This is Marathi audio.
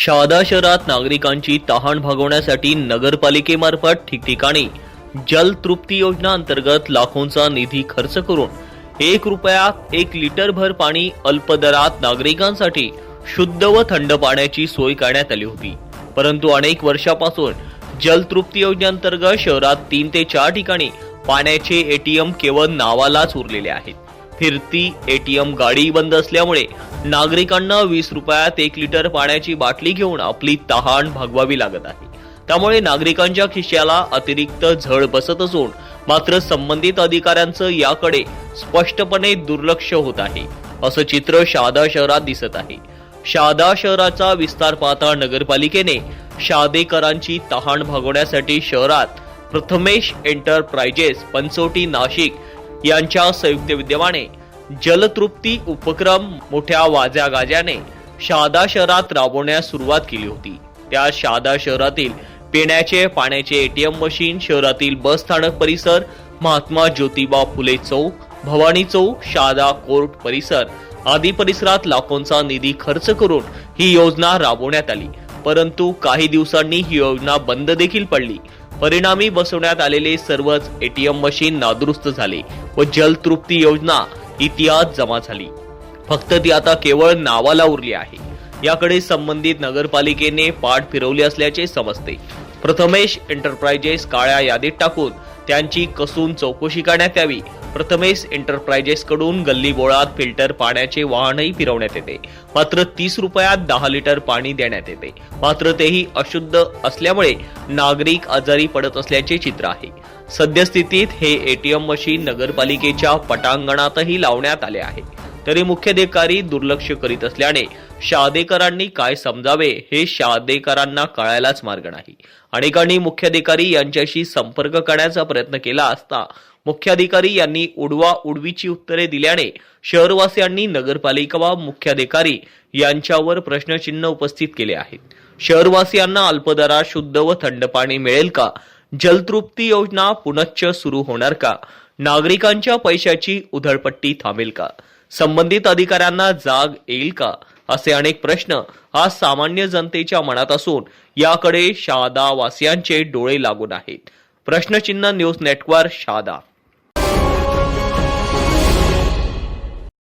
शहादा शहरात नागरिकांची तहान भागवण्यासाठी नगरपालिकेमार्फत ठिकठिकाणी जलतृप्ती योजना अंतर्गत लाखोंचा निधी खर्च करून एक रुपयात एक लिटर भर पाणी अल्पदरात नागरिकांसाठी शुद्ध व थंड पाण्याची सोय करण्यात आली होती. परंतु अनेक वर्षापासून जलतृप्ती योजनेअंतर्गत शहरात तीन ते चार ठिकाणी पाण्याचे एटीएम केवळ नावालाच उरलेले आहेत. फिरती एटीएम गाडी बंद असल्यामुळे नागरिकांना वीस रुपयात एक लिटर पाण्याची बाटली घेऊन आपली तहान भागवावी लागत आहे. त्यामुळे नागरिकांच्या खिशाला अतिरिक्त झळ बसत असून मात्र संबंधित अधिकाऱ्यांचं याकडे स्पष्टपणे दुर्लक्ष होत आहे. असं चित्र शहादा शहरात दिसत आहे. शहादा शहराचा विस्तार पाहता नगरपालिकेने शहादेकरांची तहान भागवण्यासाठी शहरात प्रथमेश एंटरप्राइजेस पंचोटी नाशिक यांच्या संयुक्त विद्यमाने जलतृप्ती उपक्रम मोठ्या वाज्या गाज्याने शहादा शहरात राबवण्यास सुरुवात केली होती. त्या शहादा शहरातील पिण्याचे पाण्याचे एटीएम मशीन शहरातील बस स्थानक परिसर महात्मा ज्योतिबा फुले चौक भवानी चौक शहादा कोर्ट परिसर आदी परिसरात लाखोंचा निधी खर्च करून ही योजना राबवण्यात आली. परंतु काही दिवसांनी ही योजना बंद देखील पडली. परिणामी बसवण्यात आलेले सर्वच एटीएम मशीन नादुरुस्त झाले व जलतृप्ती योजना इतिहास जमा झाली. फक्त ती आता केवळ नावाला उरली आहे. याकडे संबंधित नगरपालिकेने पाठ फिरवली असल्याचे समजते. प्रथमेश एंटरप्राइजेस काळ्या यादीत टाकून त्यांची कसून चौकशी करण्यात यावी प्रथमेश एंटरप्राइजेस कडून गल्ली बोळात फिल्टर पाण्याचे वाहनही फिरवण्यात येते. मात्र तीस रुपयात दहा लिटर पाणी देण्यात येते. मात्र तेही अशुद्ध असल्यामुळे नागरिक आजारी पडत असल्याचे चित्र आहे. सद्यस्थितीत हे एटीएम मशीन नगरपालिकेच्या पटांगणातही लावण्यात आले आहे. तरी मुख्याधिकारी दुर्लक्ष करीत असल्याने शादेकरांनी काय समजावे हे शादेकरांना कळायलाच मार्ग नाही. अनेकांनी मुख्याधिकारी यांच्याशी संपर्क करण्याचा प्रयत्न केला असता मुख्याधिकारी यांनी उडवा उडवीची उत्तरे दिल्याने शहरवासियांनी नगरपालिका व मुख्याधिकारी यांच्यावर प्रश्नचिन्ह उपस्थित केले आहेत. शहरवासियांना अल्पदरात शुद्ध व थंड पाणी मिळेल का? जलतृप्ती योजना पुनश्च सुरू होणार का? नागरिकांच्या पैशाची उधळपट्टी थांबेल का? संबंधित अधिकाऱ्यांना जाग येईल का? असे अनेक प्रश्न आज सामान्य जनतेच्या मनात असून याकडे शहादा वासियांचे डोळे लागून आहेत. प्रश्नचिन्ह न्यूज नेटवर्क शहादा